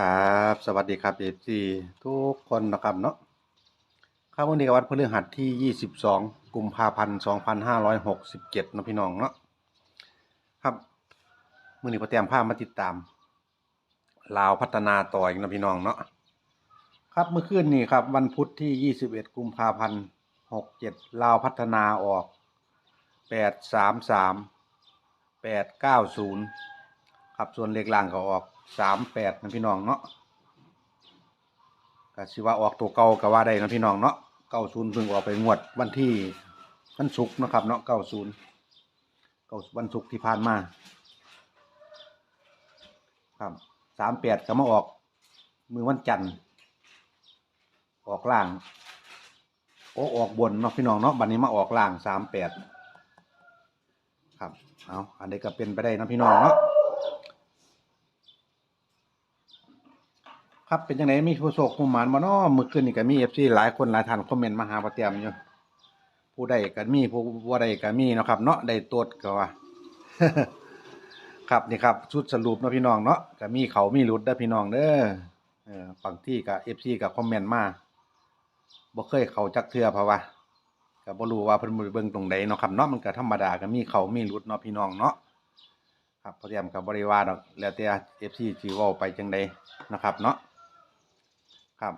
ครับ สวัสดีครับเอฟซีทุกคนนะครับเนาะครับวันนี้กับวันพฤหัสที่ 22 กุมภาพันธ์ 2567นะพี่น้องเนาะครับมื่อนี้พอแต้มภาพมาติดตามลาวพัฒนาต่ออีกนะพี่น้องเนาะครับเมื่อคืนนี้ครับ วันพุธที่ 21 กุมภาพันธ์ 67ลาวพัฒนาออก 833 890 ครับส่วนเลขล่างก็ออกสามแปดนะพี่น้องเนาะก็สิว่าออกตัวเก่าก็ว่าได้นะพี่น้องเนาะเก้าศูนย์เพิ่งออกไปงวดวันที่วันศุกร์นะครับเนาะเก้าศูนย์เก้าวันศุกร์ที่ผ่านมา ครับสามแปดก็มาออกมือวันจันทร์ออกล่างโอ้ออกบนเนาะพี่น้องเนาะบัดนี้มาออกล่างสามแปดครับเอาอันนี้ก็เป็นไปได้นะพี่น้องเนาะ ครับเป็นยังไงมีผู้โศกผู้หมานบ่เนาะมื้อคืนนี่ก็มี FC หลายคนหลายท่านคอมเมนต์มาหาป้าเตรียมอยู่ผู้ใดก็มีผู้บ่ใดก็มีเนาะครับ เนาะได้ตรวจก็ว่า ครับนี่ครับชุดสรุปเนาะพี่น้องเนาะก็มีเขามีหลุดเด้อพี่น้องเด้อเออบางที่ก็ FC ก็คอมเมนต์มาบ่เคยเขาจักเทื่อเพราะว่าก็บ่รู้ว่าเพิ่นบ่เบิ่งตรงใดเนาะครับเนาะมันก็ธรรมดาก็มีเขามีหลุดเนาะพี่น้องเนาะครับป้าเตรียมก็บ่ได้ว่าดอกแล้วแต่ FC สิเว้าไปจังใดนะครับเนาะ ครับ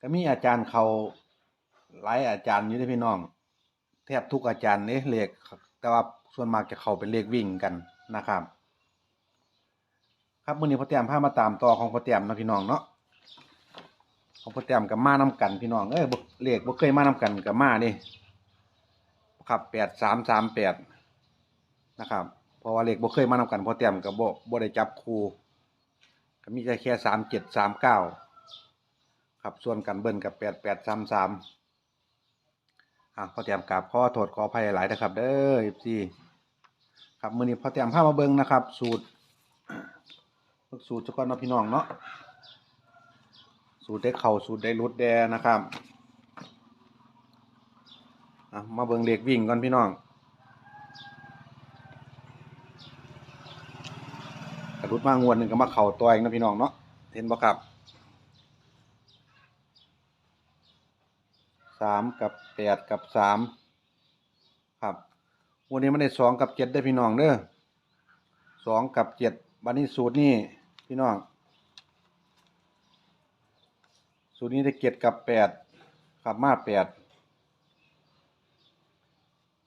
ก็มีอาจารย์เขาหลายอาจารย์อยู่ที่พี่น้อง แทบทุกอาจารย์เนี่ยเลขแต่ว่าส่วนมากจะเขาเป็นเลขวิ่งกันนะครับ ครับมื้อนี้พ่อแต้มพามาตามต่อของพ่อแต้มนะพี่น้องเนาะของพ่อแต้มกับมานํกันพี่น้องเอ้ยบ่เลขบ่เคยมานํกันกับมานี่ครับ8338นะครับเพราะว่าเลขบ่เคยมานํกันพ่อแต้มก็บ่บ่ได้จับคู่ ก็มีแค่แค่สามเจ็ดสามเก้าครับส่วนกันเบิ้ลกับแปดแปดสามสามอะพอเตรียมกราบขอโทษขออภัยหลายนะครับ เด้อเอฟซีครับมือนี้พอเตรียมผ้ามาเบิ้งนะครับ สูตรสูตรเจ้าก้อนนะพี่น้องเนาะสูตรได้เข่าสูตรได้รุดแดนะครับอะมาเบิ้งเลขวิ่งก่อนพี่น้อง ระดุดมางวดหนึ่งก็มาเข่าตัวเองนะพี่น้องเนาะเห็นบ่ครับสามกับแปดกับสามครับ วันนี้มันได้สองกับเจ็ดได้พี่น้องเด้อสองกับเจ็ดบันนี้สูตรนี่พี่น้อง สูตรนี้ได้เจ็ดกับแปดครับมาแปด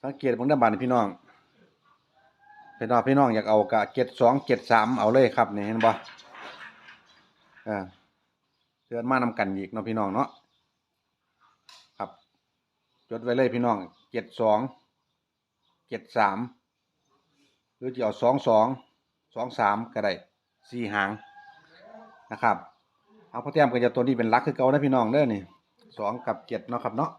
สังเกตบางด้านบานพี่น้อง พี่น้องพี่น้องอยากเอากะเจ็ดสองเจ็ดสามเอาเลยครับนี่เห็นบ่อ่าเดือนมานำกันอีกเนาะพี่น้องเนาะครับ จดไว้เลยพี่น้องเจ็ดสองเจ็ดสามหรือจะเอาสองสองสองสามก็ได้สี่หางนะครับเอาพ่อแต้มก็จะตัวนี้เป็นลักคือเก่านะพี่น้องเด้อนี่สองกับเจ็ดเนาะครับเนาะ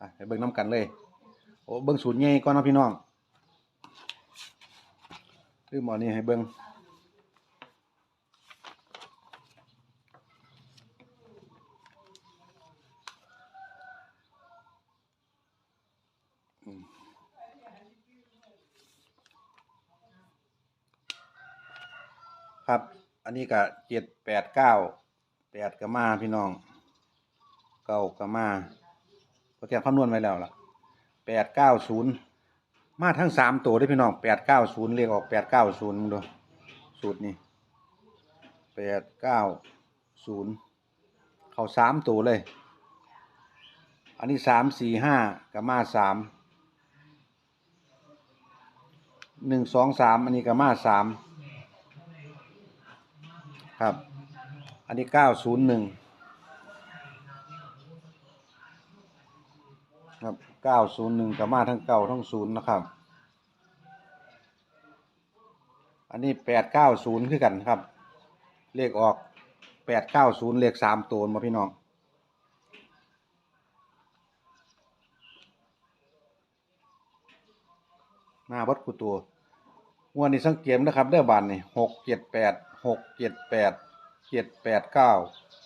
อะเบิ่งน้ำกันเลยโอ้เบิ่งสูตรใหญ่ก่อนนะพี่น้อง คือหมอนี่ให้เบิ่งครับ อันนี้ก็เจ็ดแปดเก้าแปดก็มาพี่น้องเก้าก็มาพอเตรียมคำนวณไว้แล้วล่ะแปดเก้าศูนย์ มาทั้งสามตัวได้พี่น้องแปดเก้าศูนย์เรียกออกแปดเก้าศูนย์มึงดูสูตรนี้แปดเก้าศูนย์เขาสามตัวเลย อันนี้สามสี่ห้ากับมาสามหนึ่งสองสามอันนี้กับมาสามครับ อันนี้เก้าศูนย์หนึ่งครับ เก้าศูนย์หนึ่งกับมาทั้งเก้าทั้งศูนย์นะครับ อันนี้แปดเก้าศูนย์คือกันครับ เลขออกแปดเก้าศูนย์เลขสามตัวมาพี่น้องหน้าวัดกุตัวงวันนี้สังเกตนะครับเด้บานนี่หกเจ็ดแปดหกเจ็ดแปดเจ็ดแปดเก้า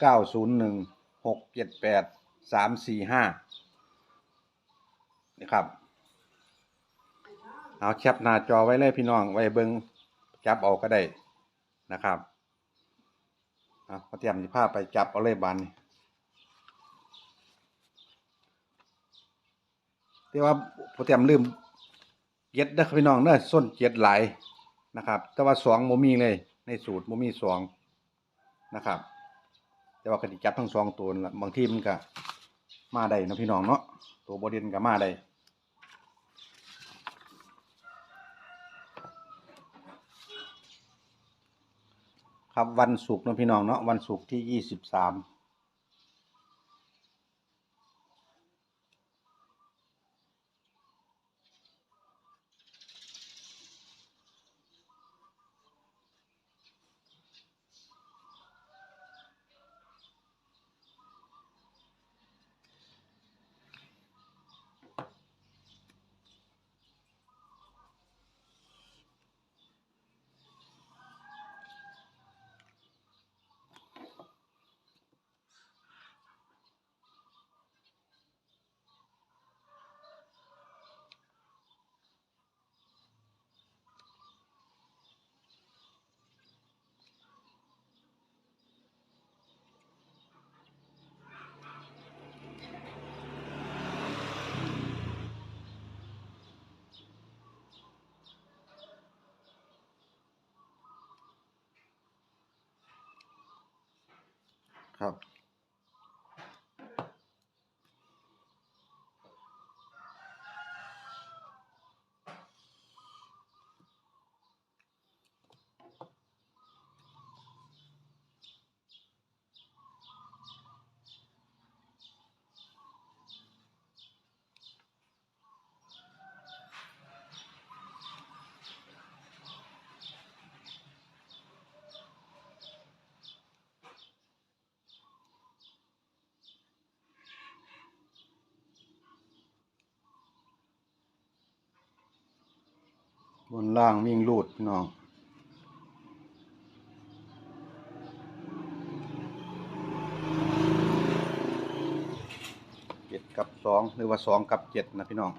เก้าศูนย์หนึ่งหกเจ็ดแปดสามสี่ห้า ครับ เอาแคปหน้าจอไว้เลยพี่น้อง ไว้เบิงจับเอาก็ได้นะครับอะเตรียมสิพาไปจับเอาเลยบานนี้แต่ว่าพอเตรียมลืมเจ็ดเด้อครับพี่น้องเด้อส้นเจ็ดหลายนะครับ แต่ว่าสองโมมีเลย ในสูตรโมมีสองนะครับ แต่ว่าก็สิจับทั้งสองตัวบางทีมันก็มาได้นะพี่น้องเนาะตัวบเด่นก็มาได้ ครับวันศุกร์นะพี่น้องเนาะวันศุกร์ที่ยี่สิบสาม ค บนล่างวิ่งลูดพี่น้องเจ็ดกับสองหรือว่าสองกับเจ็ดนะพี่น้อง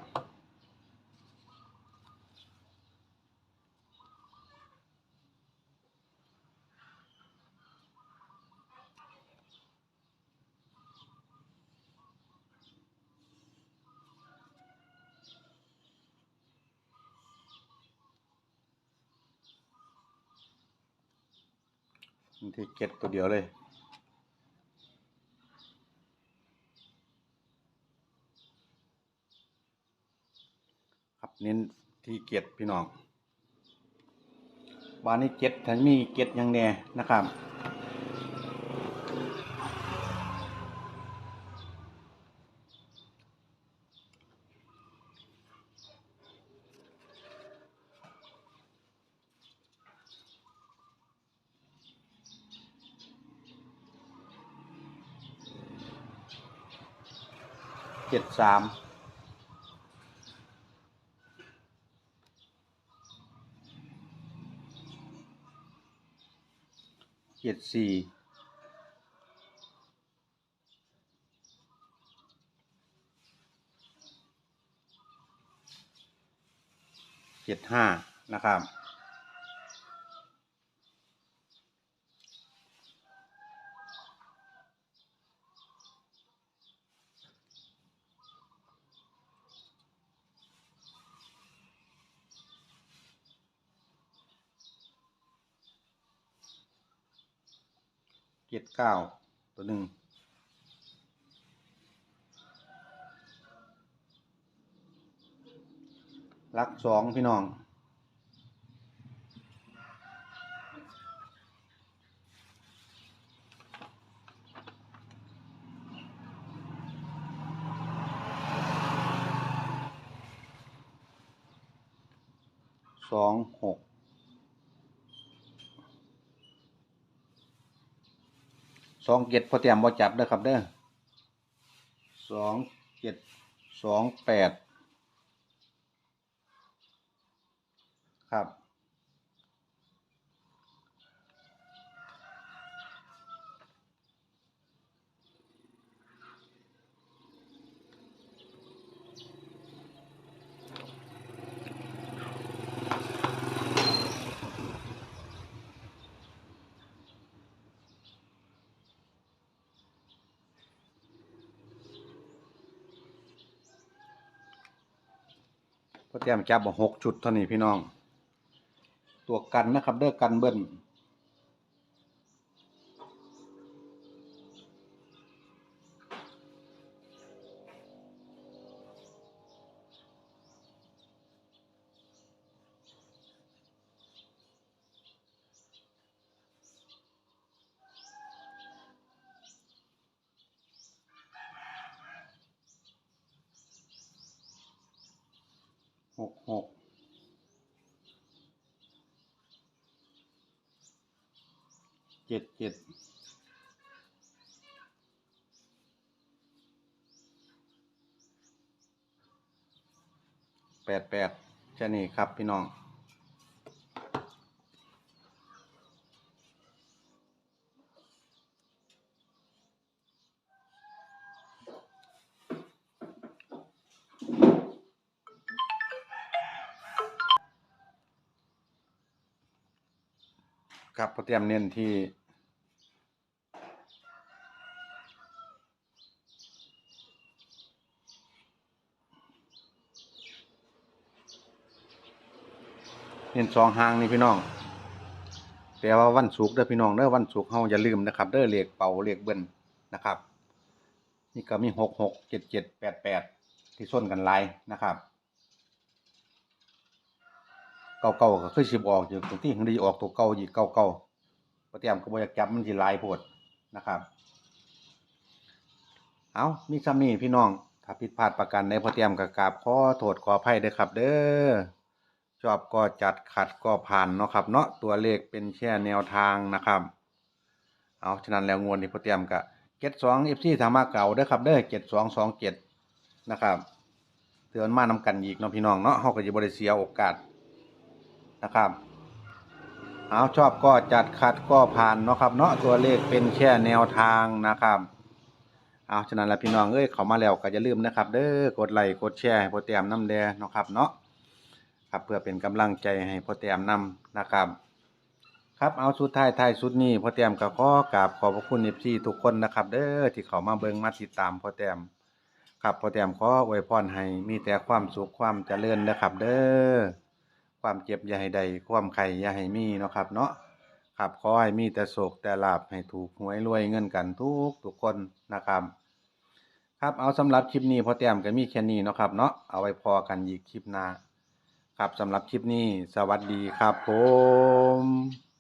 มันที่เก็ตตัวเดียวเลย ครับเน้นที่เก็ตพี่น้องบ้านนี้เก็ตทั้ามีเก็ตยังแน่นะครับ เจ็ดสามเจ็ดสี่เจ็ดห้านะครับ เจ็ดเก้าตัวหนึ่งลักสองพี่น้อง สองหก สองเจ็ดพอเตรียมบอจับเด้อครับเด้อสองเจ็ดสองแปดครับ พ่อเตรียมจับมาหกชุดเท่านี้พี่น้อง ตัวกันนะครับเด้อกันเบิ้ล กหกเจ็ดเจ็ดแปดแปดจะนี่ครับพี่น้อง ครับพอเตรียมเน้นที่เน้นสองหางนี่พี่น้อง แต่ว่าวันศุกร์เด้อพี่น้องเด้อวันศุกร์เฮาอย่าลืมนะครับเด้อเลขเป่าเลขเบิ้ลนะครับ นี่ก็มีหกหกเจ็ดเจ็ดแปดแปดที่ส้นกันลายนะครับ เก่าๆก็คือสิบออกอยู่ตรงที่หังดีออกตัวเก่าอีกเก่าๆพอเตรียมก็บ่อยากจับมันสิลายโพดนะครับ เอามีซ้ำนี้พี่น้อง ถ้าผิดพลาดประการใดพอเตรียมก็กราบขอโทษขออภัยเด้อครับ เด้อชอบก็จัดขัดก็ผ่านเนาะครับเนาะตัวเลขเป็นแค่แนวทางนะครับ เอาฉะนั้นแล้วงวดนี้พอเตรียมก็เก็ตสองเอฟซีทางมาเก่าเด้อครับเด้อเจ็ดสองสองเจ็ดนะครับเตือนมานำกันอีกเนาะพี่น้องเนาะเฮาก็จะบ่ได้เสียโอกาส นะครับ เอาชอบก็จัดขัดก็ผ่านเนาะครับเนาะตัวเลขเป็นแค่แนวทางนะครับ เอาฉะนั้นแล้วพี่น้องเอ้ยเขามาแล้วก็อย่าลืมนะครับ เด้อกดไลค์กดแชร์ให้พอเตียมน้ำแดเนาะครับเนาะครับเพื่อเป็นกำลังใจให้พ่อแต้มนำนะครับ ครับเอาสุดท้ายท้ายสุดนี้พ่อแต้มก็ขอกราบขอบพระคุณเอฟซีทุกคนนะครับ เด้อที่เขามาเบิ่งมาติดตามพ่อแต้มครับพ่อแต้มขออวยพรให้มีแต่ความสุขความเจริญนะครับ เด้อ ความเจ็บอย่าให้ใดความไข่อย่าให้มีเนาะครับ เนาะครับขอให้มีแต่โศกแต่ลาบให้ถูกหวยรวยเงินกันทุกทุกคนนะครับครับเอาสำหรับคลิปนี้พอแต้มก็มีแค่นี้เนาะครับเนาะเอาไว้พอกันอีกคลิปหน้าครับสำหรับคลิปนี้สวัสดีครับผม